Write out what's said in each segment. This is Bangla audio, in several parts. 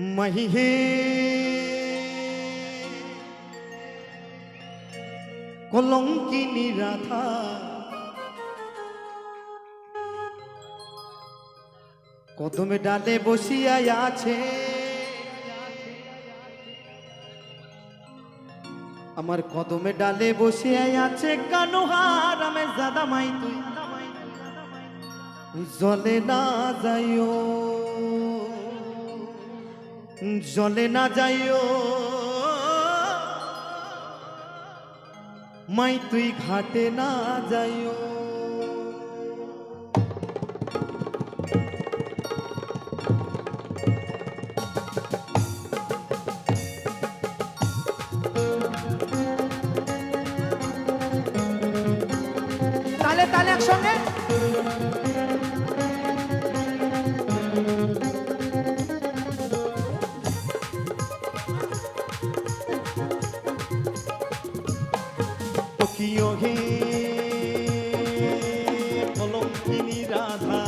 মহিহে। কলঙ্কিনী রাধা। কদমে ডালে বসিয়া আছে। আমার কদমে ডালে বসিয়া আছে। কানুহার আমি জাদা মাই তুই। জলে না যাইও। জলে না যাইও। মাই তুই ঘাটে না যাইও। তালে তালে একসঙ্গে। তকিও হে কলঙ্কিনী রাধা।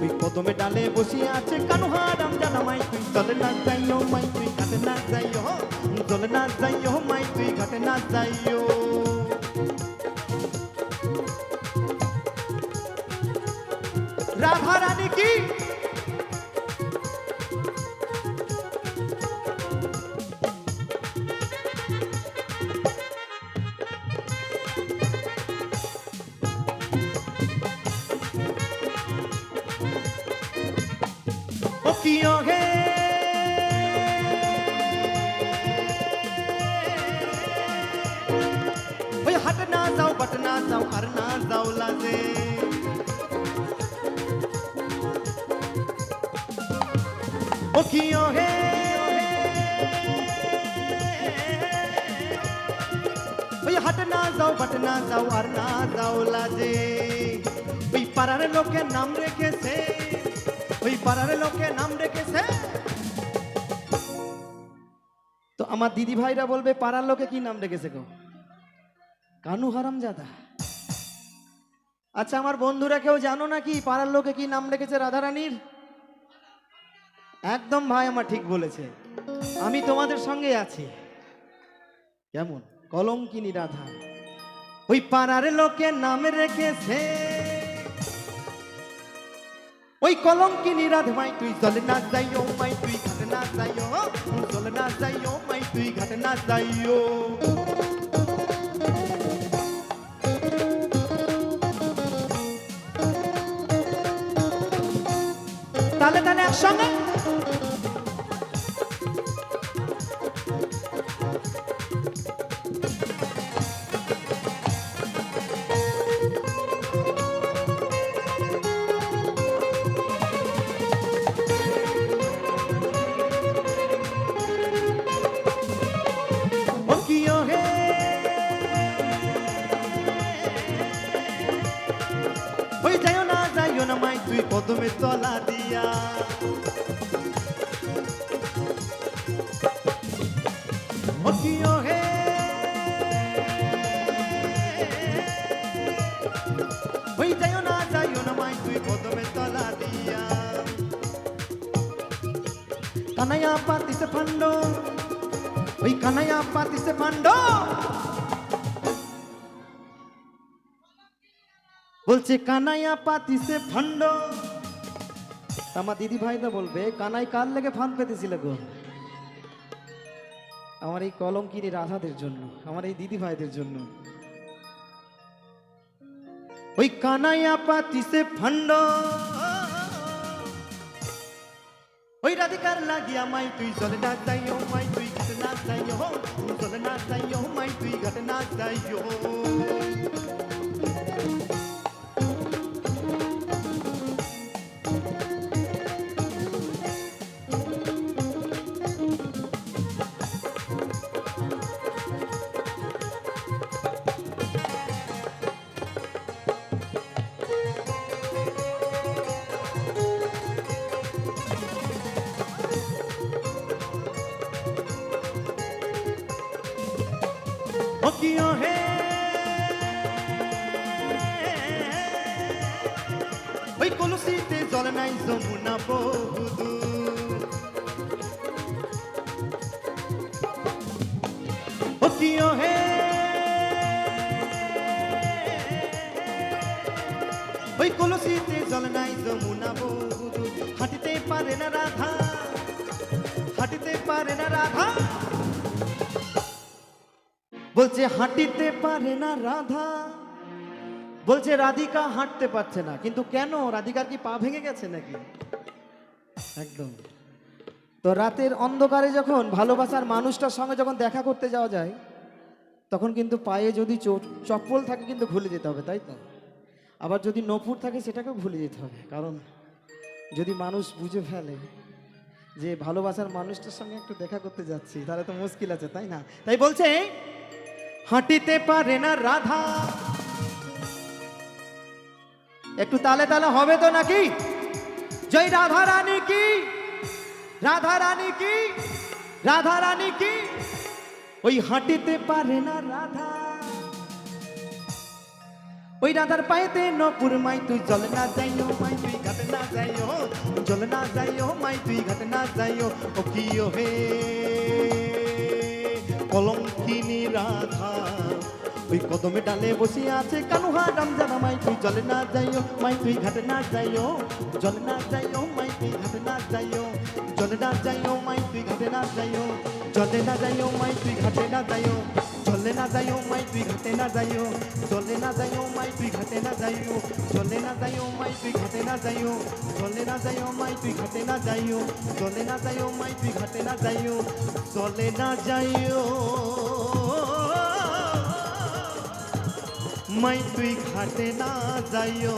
ওই কদমে ডালে বসিয়ে আছে কানুহারাম জানা মাই তুই জলে না যাইও মাই তুই ঘাটে না যাইও। জলে না যাইও মাই তুই ঘাটে না যাইও। রাধা রানী কি? ও কিয় হে ওই হাট না যাও বাট না যাও আর না যাও লাজে ও কিয় হে ওই হাট না যাও বাট না যাও আর না যাও লাজে ওই পাড়ার লোকে নাম রেখেছে। তো আমার দিদি ভাইরা বলবে, পাড়ার লোকে কি নাম রেখেছে গো? কানু হারাম জাদা আচ্ছা আমার বন্ধুরা কেউ জানো নাকি পাড়ার লোকে কি নাম রেখেছে রাধারানীর? একদম ভাই আমার ঠিক বলেছে। আমি তোমাদের সঙ্গে আছি। কেমন? কলঙ্কিনী রাধা। ওই পাড়ার লোকে নাম রেখেছে। ওই কলঙ্কিনী রাধ মাই তুই জলে না যাইও মাই, তুই ঘাটে না যাইও জলে না যাইও মাই, তুই ঘাটে না যাইও। তালে তালে একসঙ্গে কদমে তলা না, যাইও তুই কদমে তলা দিয়া। কানাইয়া পাতিছে ফান্ড, ওই কানাইয়া পাতিছে ফান্ড। বলছে, কানাইয়া পাতিছে ফান্ড। আমার দিদি ভাইরা বলবে কানাই কার লেগে ফান পেতেছিল গো? আমার এই কলঙ্কিনী রাধাদের জন্য, আমার এই দিদি ভাইদের জন্য। ওই কানাইয়া পাতিছে ফান্ড। ওই রাধিকার লাগিয়া মাই তুই চলে না যাইও, মাই তুই ঘাটে না যাইও চলে না যাইও, মাই তুই ঘাটে না যাইও। ও কি হে। ওই কলসিতে জল নাই, যমুনা বহুদূর। কিয় হে। ওই কলসিতে জল নাই, যমুনা বহু হাঁটিতে পারে না রাধা। বলছে, হাঁটিতে পারে না রাধা। বলছে, রাধিকা হাঁটতে পারছে না। কিন্তু কেন? রাধিকার কি পা ভেঙে গেছে নাকি? একদম। তো রাতের অন্ধকারে যখন ভালোবাসার মানুষটার সঙ্গে যখন দেখা করতে যাওয়া যায়, তখন কিন্তু পায়ে যদি চপ্পল থাকে কিন্তু ভুলে যেতে হবে, তাই তো? আবার যদি নপুর থাকে, সেটাকেও ভুলে যেতে হবে। কারণ যদি মানুষ বুঝে ফেলে যে ভালোবাসার মানুষটার সঙ্গে একটু দেখা করতে যাচ্ছি, তাহলে তো মুশকিল আছে, তাই না? তাই বলছে হাঁটিতে পারে না রাধা। একটু তালে তালে হবে তো নাকি? জয় রাধা রানী কি? রাধা রানী কি? রাধা রানী কি? ওই হাঁটিতে পারে না রাধা। ওই রাধার পায়েতে নপুর মাই, তুই জল না যাইও মাই, তুই ঘাটে না যাইও, জল না যাইও মাই, তুই ঘাটে না যাইও, ও কি হে? কলঙ্কিনী রাধা। ওই কদমে ডালে বসে আছে কানুহা রাম জানা মাই তুই জলে না যাইও মাই তুই ঘাটে না যাইও, জলে না যাইও মাই তুই ঘাটে না যাইও, জলে না যাইও মাই তুই ঘাটে না যাইও, জলে না যাইও মাই তুই ঘাটে না যাইও। যাইও মাই তুই ঘাটে না যাইও জলে না যাইও মাই তুই ঘাটে না যাইও জলে না যাইও মাই তুই ঘাটে না যাইও জলে না যাইও মাই তুই ঘাটে না যাইও জলে না যাইও মাই তুই ঘাটে না যাইও জলে না যাইও মাই তুই ঘাটে না যাইও